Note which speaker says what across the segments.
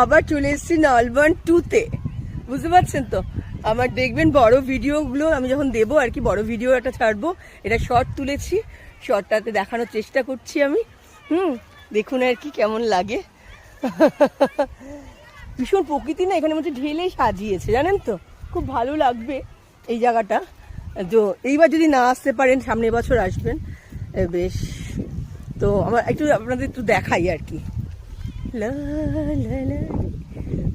Speaker 1: আবার চলে এসেছি নলবন টুতে বুঝতে পারছেন তো? আমার দেখবেন বড় ভিডিওগুলো আমি যখন দেবো আর কি, বড় ভিডিও একটা ছাড়বো, এটা শর্ট তুলেছি। শর্টটাতে দেখানোর চেষ্টা করছি আমি। হুম, দেখুন আর কি কেমন লাগে। ভীষণ প্রকৃতি না এখানে মধ্যে ঢেলে সাজিয়েছে, জানেন তো? খুব ভালো লাগবে এই জায়গাটা। তো এইবার যদি না আসতে পারেন, সামনের বছর আসবেন। বেশ। তো আমার একটু আপনাদের একটু দেখাই আর কি।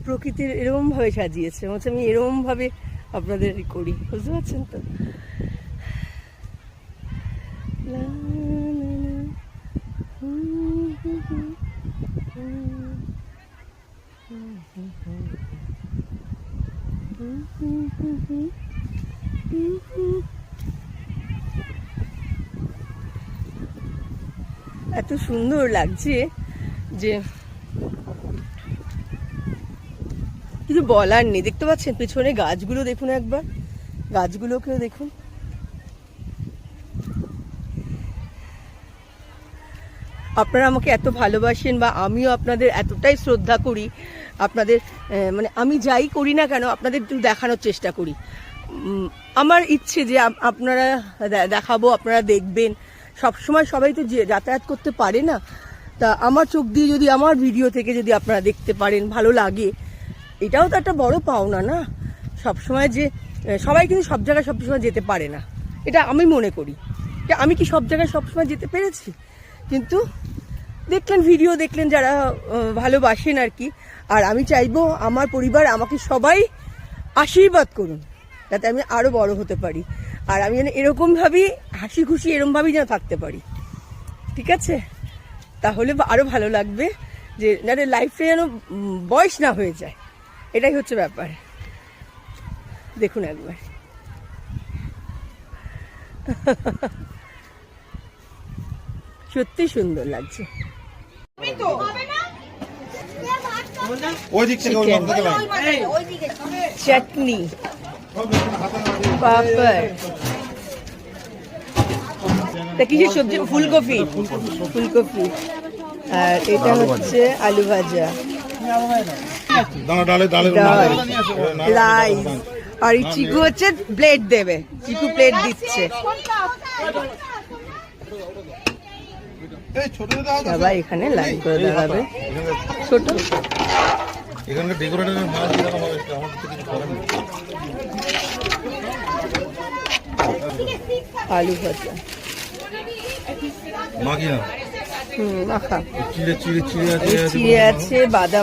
Speaker 1: প্রকৃতির এরকম ভাবে সাজিয়েছে হচ্ছে আমি এরকম ভাবে আপনাদের করি। বুঝতে পারছেন তো? লা, সুন্দর লাগছে হুম, হুম, হুম, হুম। হুম, হুম, হুম। হুম, হুম, হুম, হুম। হুম, হুম। এত সুন্দর লাগছে যে কিছু বলার নেই। দেখতে পাচ্ছেন, পেছনে গাছগুলো দেখুন একবার। গাছগুলোকেও দেখুন। আপনারা আমাকে এত ভালোবাসেন বা আমিও আপনাদের এতটাই শ্রদ্ধা করি, আপনাদের মানে আমি যাই করি না কেন, আপনাদের একটু দেখানোর চেষ্টা করি। আমার ইচ্ছে যে আপনারা দেখাবো, আপনারা দেখবেন। সব সময় সবাই তো যাতায়াত করতে পারে না। তা আমার চোখ দিয়ে যদি, আমার ভিডিও থেকে যদি আপনারা দেখতে পারেন, ভালো লাগে এটাও তো একটা বড় পাওনা না? সব সময় যে সবাই কিন্তু সব জায়গায় সব সময় যেতে পারে না। এটা আমি মনে করি। আমি কি সব জায়গায় সব সময় যেতে পেরেছি? কিন্তু দেখলেন ভিডিও দেখলেন যারা ভালোবাসেন আর কি। আর আমি চাইব আমার পরিবার আমাকে সবাই আশীর্বাদ করুন, যাতে আমি আরও বড় হতে পারি। আর আমি যেন এরকমভাবেই হাসি খুশি এরকমভাবেই যেন থাকতে পারি। ঠিক আছে? তাহলে বা- আরও ভালো লাগবে যে, যাতে লাইফে যেন বয়স না হয়ে যায়। এটাই হচ্ছে ব্যাপার। দেখুন একবার। সত্যি সুন্দর লাগছে। চাটনি পাপড়। তা কিসের সবজি? ফুলকপি। ফুলকপি। আর এটা হচ্ছে আলু ভাজা।
Speaker 2: ডালে ডালে
Speaker 1: রাইস আর এই চিকু হচ্ছে প্লেট দেবে। চিকু প্লেট দিচ্ছে। সবাই এখানে লাইন করে দাঁড়াবে। ছোট।
Speaker 2: এখানকার ডেকোরেটরের মাছ যেরকম হবে আমার কিছু করার নেই।
Speaker 1: আলু ভাজা। হুম মাখা।
Speaker 2: চিড়ে চিড়ে চিড়ে আছে
Speaker 1: চিড়ে আছে বাদাম